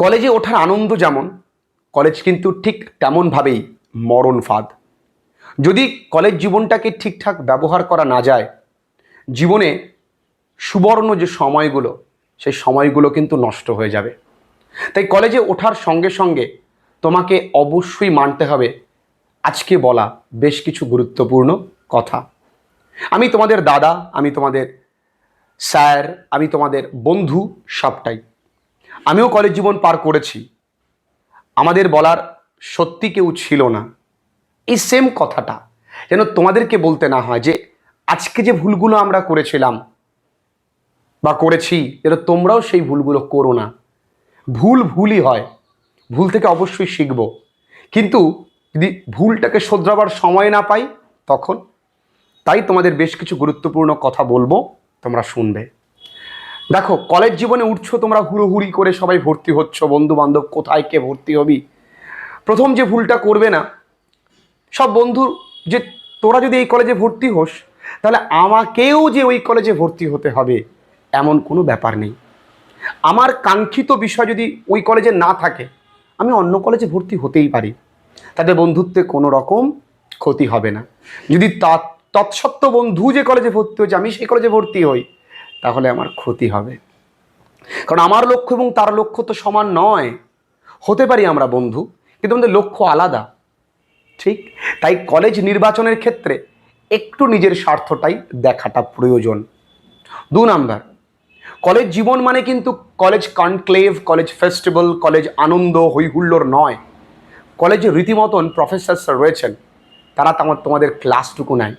কলেজে ওঠার আনন্দ যেমন, কলেজ কিন্তু ঠিক তেমনভাবেই মরণ ফাঁদ। যদি কলেজ জীবনটাকে ঠিকঠাক ব্যবহার করা না যায়, জীবনে সুবর্ণ যে সময়গুলো, সেই সময়গুলো কিন্তু নষ্ট হয়ে যাবে। তাই কলেজে ওঠার সঙ্গে সঙ্গে তোমাকে অবশ্যই মানতে হবে, আজকে বলা বেশ কিছু গুরুত্বপূর্ণ কথা। আমি তোমাদের দাদা, আমি তোমাদের স্যার, আমি তোমাদের বন্ধু সবটাই। আমিও কলেজ জীবন পার করেছি। আমাদের বলার সত্যি কেউ ছিল না। এই সেম কথাটা যেন তোমাদেরকে বলতে না হয় যে, আজকে যে ভুলগুলো আমরা করেছিলাম বা করেছি, যেন তোমরাও সেই ভুলগুলো করো না। ভুল ভুলই হয়। ভুল থেকে অবশ্যই শিখব। কিন্তু যদি ভুলটাকে শোধরাবার সময় না পাই, তখন তাই তোমাদের বেশ কিছু গুরুত্বপূর্ণ কথা বলব, তোমরা শুনবে। দেখো, কলেজ জীবনে উঠছো, তোমরা হুড়োহুড়ি করে সবাই ভর্তি হচ্ছ বন্ধু বান্ধব কোথায় কে ভর্তি হবি? প্রথম যে ভুলটা করবে না, সব বন্ধু যে তোরা যদি এই কলেজে ভর্তি হোস, তাহলে আমাকেও যে ওই কলেজে ভর্তি হতে হবে, এমন কোনো ব্যাপার নেই। আমার কাঙ্ক্ষিত বিষয় যদি ওই কলেজে না থাকে, আমি অন্য কলেজে ভর্তি হতেই পারি। তাতে বন্ধুত্বে কোনো রকম ক্ষতি হবে না। যদি তৎসত্ত্ব বন্ধু যে কলেজে ভর্তি হয়েছে, আমি সেই কলেজে ভর্তি হই। তাহলে আমার ক্ষতি হবে। কারণ আমার লক্ষ্য এবং তার লক্ষ্য তো সমান নয়। হতে পারি আমরা বন্ধু, কিন্তু আমাদের লক্ষ্য আলাদা। ঠিক? তাই কলেজ নির্বাচনের ক্ষেত্রে একটু নিজের স্বার্থটাই দেখাটা প্রয়োজন। দু নাম্বার, কলেজ জীবন মানে কিন্তু college conclave, college festival, college আনন্দ হৈহুল্লোর নয়। কলেজে রীতিমতন প্রফেসরস রয়েছেন, তারা তোমার তোমাদের ক্লাসটুকু নেয়।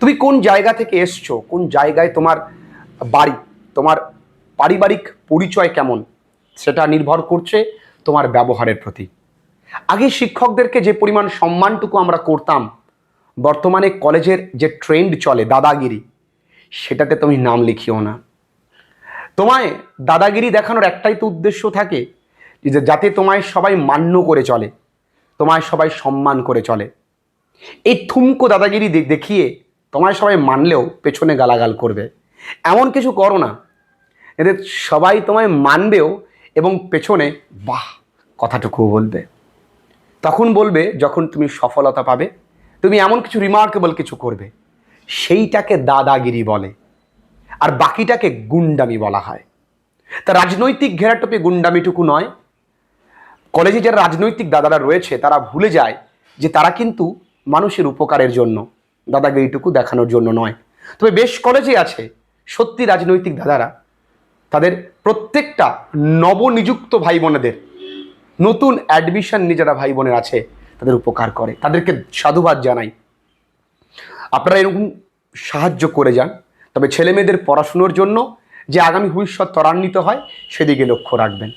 তুমি কোন জায়গা থেকে এসছো, কোন জায়গায় তোমার বাড়ি, তোমার পারিবারিক পরিচয় কেমন? সেটা নির্ভর করছে তোমার ব্যবহারের প্রতি। আগে শিক্ষকদেরকে যে পরিমাণ সম্মানটুকু আমরা করতাম, বর্তমানে কলেজের যে ট্রেন্ড চলে, দাদাগিরি, সেটাতে তুমি নাম লিখিও না। তোমায় দাদাগিরি দেখানোর একটাই তো উদ্দেশ্য থাকে যে যাতে তোমায় সবাই মান্য করে চলে, তোমায় সবাই সম্মান করে চলে। এই থুমকো দাদাগিরি দেখিয়ে তোমায় সবাই মানলেও পেছনে গালাগাল করবে। এমন কিছু করো না। এতে সবাই তোমায় মানবেও এবং পেছনে, বাহ, কথাটুকু বলবে। তখন বলবে, যখন তুমি সফলতা পাবে, তুমি এমন কিছু রিমার্কেবল কিছু করবে, সেইটাকে দাদাগিরি বলে, আর বাকিটাকে গুন্ডামি বলা হয়। তা রাজনৈতিক ঘেরাটোপে গুন্ডামিটুকু নয়। কলেজে যারা রাজনৈতিক দাদারা রয়েছে, তারা ভুলে যায় যে তারা কিন্তু মানুষের উপকারের জন্য, দাদাগিরিটুকু দেখানোর জন্য নয়। তবে বেশ কলেজে আছে। সত্যি রাজনৈতিক দাদারা, তাদের প্রত্যেকটা নবনিযুক্ত ভাই বোনেদের নতুন অ্যাডমিশন নিয়ে যারা ভাই বোনের আছে, তাদের উপকার করে। তাদেরকে সাধুবাদ জানাই। আপনারা এরকম সাহায্য করে যান, তবে ছেলে মেয়েদের পড়াশুনোর জন্য যে আগামী ভবিষ্যৎ ত্বরান্বিত হয়, সেদিকে লক্ষ্য রাখবেন।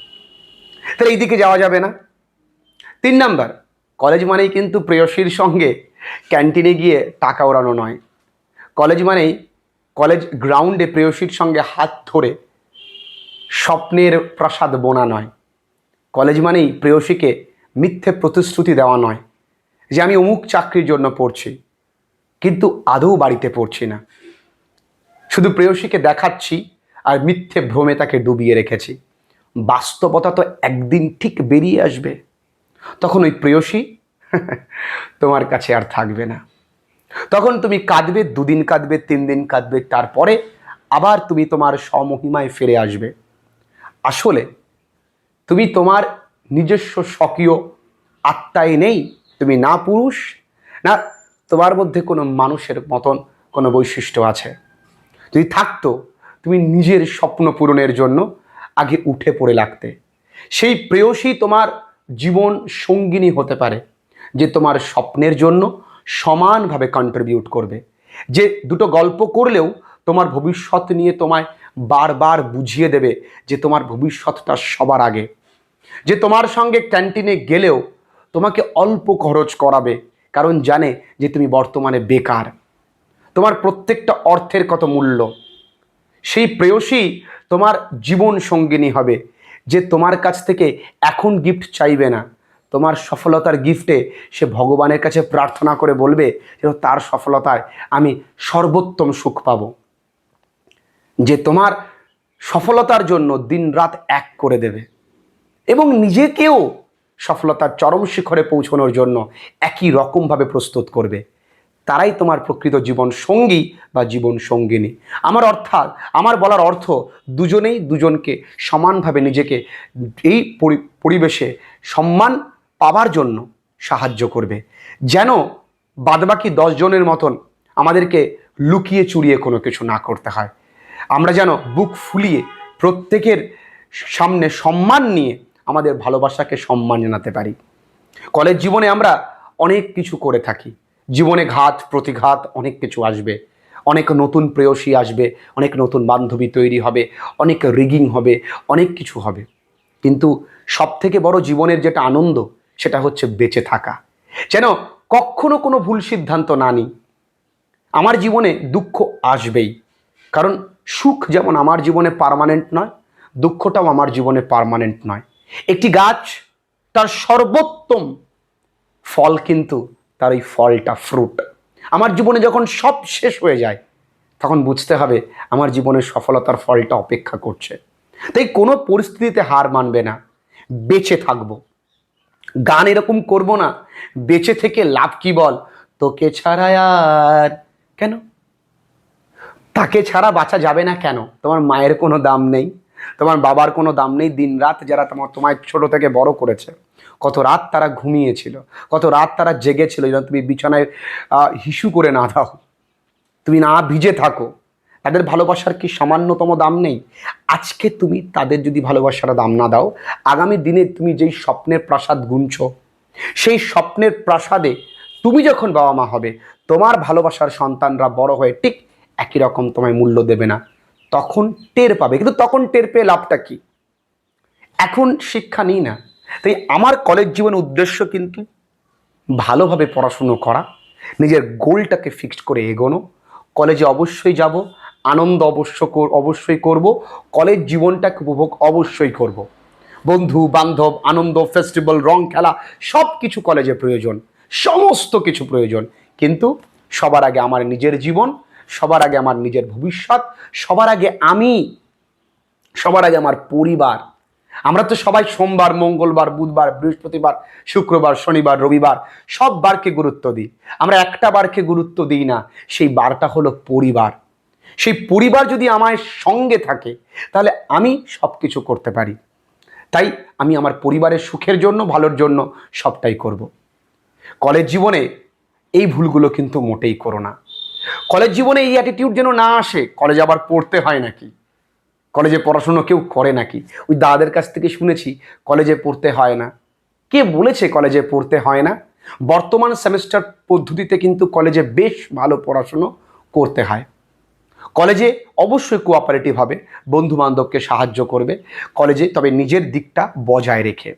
তাহলে এই দিকে যাওয়া যাবে না। তিন নাম্বার, কলেজ মানেই কিন্তু প্রেয়সীর সঙ্গে ক্যান্টিনে গিয়ে টাকা ওড়ানো নয়। কলেজ মানেই কলেজ গ্রাউন্ডে প্রেয়সীর সঙ্গে হাত ধরে স্বপ্নের প্রাসাদ বোনা নয়। কলেজ মানেই প্রেয়সীকে মিথ্যে প্রতিশ্রুতি দেওয়া নয় যে আমি অমুক চাকরির জন্য পড়ছি, কিন্তু আদৌ বাড়িতে পড়ছি না। শুধু প্রেয়সীকে দেখাচ্ছি আর মিথ্যে ভ্রমে তাকে ডুবিয়ে রেখেছি। বাস্তবতা তো একদিন ঠিক বেরিয়ে আসবে। তখন ওই প্রেয়সী তোমার কাছে আর থাকবে না। তখন তুমি কাঁদবে, দুদিন কাঁদবে, তিন দিন কাঁদবে, তারপরে আবার তুমি তোমার স্বমহিমায় ফিরে আসবে। আসলে তুমি তোমার নিজস্ব স্বকীয় আত্মায় নেই, তুমি না পুরুষ, না তোমার মধ্যে কোনো মানুষের মতন কোনো বৈশিষ্ট্য আছে। যদি থাকতো, তুমি নিজের স্বপ্ন পূরণের জন্য আগে উঠে পড়ে লাগতে। সেই প্রেয়সী তোমার জীবন সঙ্গিনী হতে পারে, যে তোমার স্বপ্নের জন্য সমানভাবে কন্ট্রিবিউট করবে। যে দুটো গল্প করলেও তোমার ভবিষ্যৎ নিয়ে তোমায় বারবার বুঝিয়ে দেবে যে তোমার ভবিষ্যৎটা সবার আগে। যে তোমার সঙ্গে ক্যান্টিনে গেলেও তোমাকে অল্প খরচ করাবে, কারণ জানে যে তুমি বর্তমানে বেকার। তোমার প্রত্যেকটা অর্থের কত মূল্য। সেই প্রেয়সী তোমার জীবন সঙ্গিনী হবে, যে তোমার কাছ থেকে এখন গিফট চাইবে না। তোমার সফলতার গিফটে সে ভগবানের কাছে প্রার্থনা করে বলবে যে তার সফলতায় আমি সর্বোত্তম সুখ পাব। যে তোমার সফলতার জন্য দিনরাত এক করে দেবে এবং নিজেকেও সফলতার চরম শিখরে পৌঁছানোর জন্য একই রকমভাবে প্রস্তুত করবে। তারাই তোমার প্রকৃত জীবন সঙ্গী বা জীবন সঙ্গিনী। আমার অর্থাৎ, আমার বলার অর্থ দুজনেই দুজনকে সমানভাবে নিজেকে এই পরি- পরিবেশে সম্মান পাওয়ার জন্য সাহায্য করবে। যেন বাদবাকি দশজনের মতন আমাদেরকে লুকিয়ে চুরিয়ে কোনো কিছু না করতে হয়। আমরা যেন বুক ফুলিয়ে প্রত্যেকের সামনে সম্মান নিয়ে আমাদের ভালোবাসাকে সম্মান জানাতে পারি। কলেজ জীবনে আমরা অনেক কিছু করে থাকি। জীবনে ঘাত, প্রতিঘাত অনেক কিছু আসবে। অনেক নতুন প্রেয়সী আসবে, অনেক নতুন বান্ধবী তৈরি হবে, অনেক রিগিং হবে, অনেক কিছু হবে। কিন্তু সব থেকে বড় জীবনের যেটা আনন্দ সেটা হচ্ছে বেঁচে থাকা। যেন কখনো কোনো ভুল সিদ্ধান্ত না নিই। আমার জীবনে দুঃখ আসবেই। কারণ সুখ যেমন আমার জীবনে পার্মানেন্ট নয়, দুঃখটাও আমার জীবনে পার্মানেন্ট নয়। একটি গাছ, তার সর্বোত্তম ফল কিন্তু তার এই ফলটা ফ্রুট আমার জীবনে যখন সব শেষ হয়ে যায়, তখন বুঝতে হবে আমার জীবনের সফলতার ফলটা অপেক্ষা করছে। তাই কোনো পরিস্থিতিতে হার মানবে না। বেঁচে থাকব। গান এরকম করব না। বেঁচে থেকে লাভ কি বল? তোকে ছাড়া আর কেন? তাকে ছাড়া বাঁচা যাবে না কেন? তোমার মায়ের কোনো দাম নেই। তোমার বাবার কোনো দাম নেই দিন রাত যারা তোমার তোমায় ছোট থেকে বড় করেছে। কত রাত তারা ঘুমিয়েছিল। কত রাত তারা জেগেছিল। যেন তুমি বিছানায় হিসু করে না দাও। তুমি না ভিজে থাকো। তাদের ভালোবাসার কি সামান্যতম দাম নেই? আজকে তুমি তাদের যদি ভালোবাসার দাম না দাও, আগামী দিনে তুমি যেই স্বপ্নের প্রাসাদ গুনছো, সেই স্বপ্নের প্রাসাদে তুমি যখন বাবা মা হবে, তোমার ভালোবাসার সন্তানরা বড় হয়ে ঠিক একই রকম তোমায় মূল্য দেবে না। তখন টের পাবে। কিন্তু তখন টের পেয়ে লাভটা কি? এখন শিক্ষা নিই না। তাই আমার কলেজ জীবন উদ্দেশ্য কিন্তু ভালোভাবে পড়াশুনো করা, নিজের গোলটাকে ফিক্সড করে এগোনো। কলেজে অবশ্যই যাব। আনন্দ অবশ্য অবশ্যই করব, কলেজ জীবনটাকে উপভোগ অবশ্যই করব। বন্ধু, বান্ধব, আনন্দ ফেস্টিভ্যাল রং, খেলা সব কিছু কলেজে প্রয়োজন, সমস্ত কিছু প্রয়োজন। কিন্তু সবার আগে আমার নিজের জীবন, সবার আগে আমার নিজের ভবিষ্যৎ, সবার আগে আমি, সবার আগে আমার পরিবার। আমরা তো সবাই সোমবার, মঙ্গলবার, বুধবার, বৃহস্পতিবার, শুক্রবার, শনিবার, রবিবার, সব বারকে গুরুত্ব দিই। আমরা একটা বারকে গুরুত্ব দিই না, সেই বারটা হলো পরিবার। সেই পরিবার যদি আমার সঙ্গে থাকে, তাহলে আমি সব কিছু করতে পারি। তাই আমি আমার পরিবারের সুখের জন্য, ভালোর জন্য সবটাই করব। কলেজ জীবনে এই ভুলগুলো কিন্তু মোটেই করো না। কলেজ জীবনে এই অ্যাটিটিউড যেন না আসে, কলেজ আবার পড়তে হয় নাকি? কলেজে পড়াশুনো কেউ করে নাকি? ওই দাদাদের কাছ থেকে শুনেছি, কলেজে পড়তে হয় না। কে বলেছে কলেজে পড়তে হয় না? বর্তমান সেমেস্টার পদ্ধতিতে কিন্তু কলেজে বেশ ভালো পড়াশুনো করতে হয়। কলেজে অবশ্যই কোঅপারেটিভ হবে বন্ধু বান্ধবকে সাহায্য করবে। কলেজে তবে নিজের দিকটা বজায় রেখে।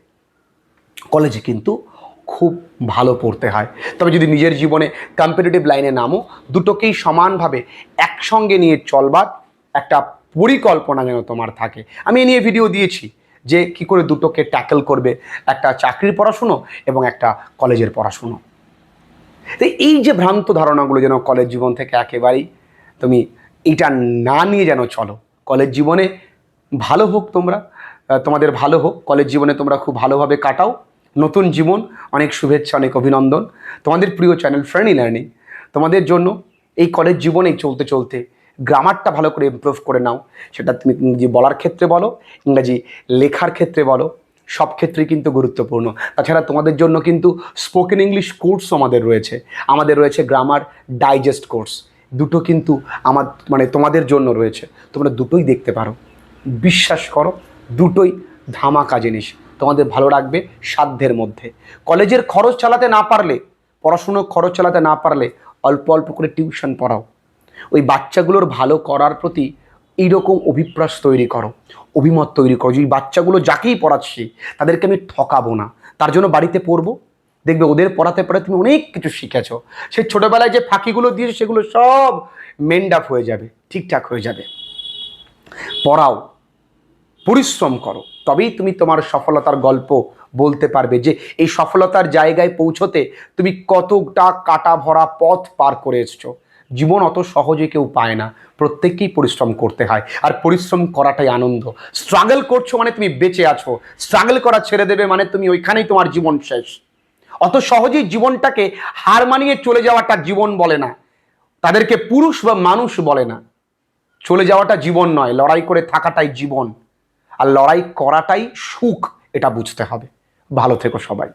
কলেজে কিন্তু খুব ভালো পড়তে হয়। তবে যদি নিজের জীবনে কম্পিটিটিভ লাইনে নামো, দুটোকেই সমানভাবে একসঙ্গে নিয়ে চলবার একটা পরিকল্পনা যেন তোমার থাকে। আমি এ নিয়ে ভিডিও দিয়েছি যে কি করে দুটোকে ট্যাকেল করবে, একটা চাকরির পড়াশুনো এবং একটা কলেজের পড়াশুনো। এই যে ভ্রান্ত ধারণাগুলো যেন কলেজ জীবন থেকে একেবারেই তুমি এটা না নিয়ে যেন চলো। কলেজ জীবনে ভালো হোক তোমরা তোমাদের ভালো হোক। কলেজ জীবনে তোমরা খুব ভালোভাবে কাটাও। নতুন জীবন, অনেক শুভেচ্ছা, অনেক অভিনন্দন। তোমাদের প্রিয় চ্যানেল ফ্রেন্ডলি লার্নিং তোমাদের জন্য এই কলেজ জীবনেই চলতে চলতে গ্রামারটা ভালো করে ইমপ্রুভ করে নাও। সেটা তুমি ইংরেজি বলার ক্ষেত্রে বলো, ইংরাজি লেখার ক্ষেত্রে বলো, সব ক্ষেত্রেই কিন্তু গুরুত্বপূর্ণ। তাছাড়া তোমাদের জন্য কিন্তু স্পোকেন ইংলিশ কোর্সও আমাদের রয়েছে। আমাদের রয়েছে গ্রামার ডাইজেস্ট কোর্স দুটো কিন্তু আমার মানে তোমাদের জন্য রয়েছে। তোমরা দুটোই দেখতে পারো। বিশ্বাস করো, দুটোই ধামাকা জিনিস। তোমাদের ভালো রাখবে সাধ্যের মধ্যে। কলেজের খরচ চালাতে না পারলে, পড়াশুনোর খরচ চালাতে না পারলে অল্প অল্প করে টিউশন পড়াও। ওই বাচ্চাগুলোর ভালো করার প্রতি এইরকম অভিপ্রাস তৈরি করো, অভিমত তৈরি করো। যে বাচ্চাগুলো যাকেই পড়াচ্ছি, তাদেরকে আমি ঠকাবো না। তার জন্য বাড়িতে পড়ব দেখবে ওদের পড়াতে পড়াতে তুমি অনেক কিছু শিখেছো। সেই ছোটোবেলায় যে ফাঁকিগুলো দিয়েছ সেগুলো সব মেন্ড আপ হয়ে যাবে, ঠিকঠাক হয়ে যাবে। পড়াও, পরিশ্রম করো, তবেই তুমি তোমার সফলতার গল্প বলতে পারবে যে এই সফলতার জায়গায় পৌঁছতে তুমি কতটা কাটা ভরা পথ পার করে এসছো। জীবন অত সহজে কেউ পায় না, প্রত্যেককেই পরিশ্রম করতে হয়। আর পরিশ্রম করাটাই আনন্দ। স্ট্রাগল করছ মানে তুমি বেঁচে আছো। স্ট্রাগল করা ছেড়ে দেবে মানে তুমি ওইখানেই তোমার জীবন শেষ। অত সহজেই জীবনটাকে হার মানিয়ে চলে যাওয়াটা জীবন বলে না। তাদেরকে পুরুষ বা মানুষ বলে না। চলে যাওয়াটা জীবন নয়, লড়াই করে থাকাটাই জীবন। আর লড়াই করাটাই সুখ, এটা বুঝতে হবে। ভালো থেকো সবাই।